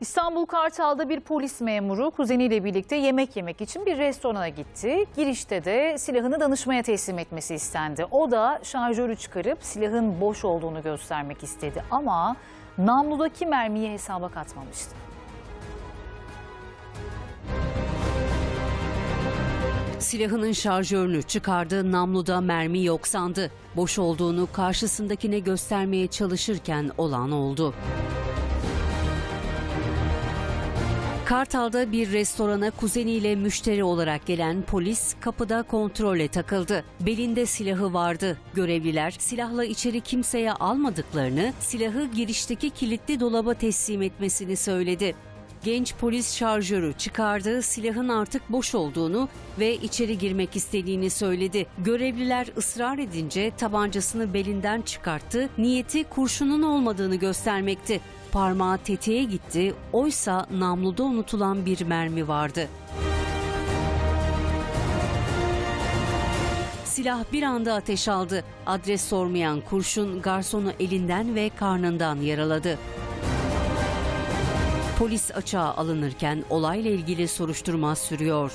İstanbul Kartal'da bir polis memuru kuzeniyle birlikte yemek yemek için bir restorana gitti. Girişte de silahını danışmaya teslim etmesi istendi. O da şarjörü çıkarıp silahın boş olduğunu göstermek istedi ama namludaki mermiyi hesaba katmamıştı. Silahının şarjörünü çıkardı, namluda mermi yok sandı. Boş olduğunu karşısındakine göstermeye çalışırken olan oldu. Kartal'da bir restorana kuzeniyle müşteri olarak gelen polis kapıda kontrole takıldı. Belinde silahı vardı. Görevliler silahla içeri kimseye almadıklarını, silahı girişteki kilitli dolaba teslim etmesini söyledi. Genç polis şarjörü çıkardı, silahın artık boş olduğunu ve içeri girmek istediğini söyledi. Görevliler ısrar edince tabancasını belinden çıkarttı, niyeti kurşunun olmadığını göstermekti. Parmağı tetiğe gitti, oysa namluda unutulan bir mermi vardı. Silah bir anda ateş aldı. Adres sormayan kurşun garsonu elinden ve karnından yaraladı. Polis açığa alınırken olayla ilgili soruşturma sürüyor.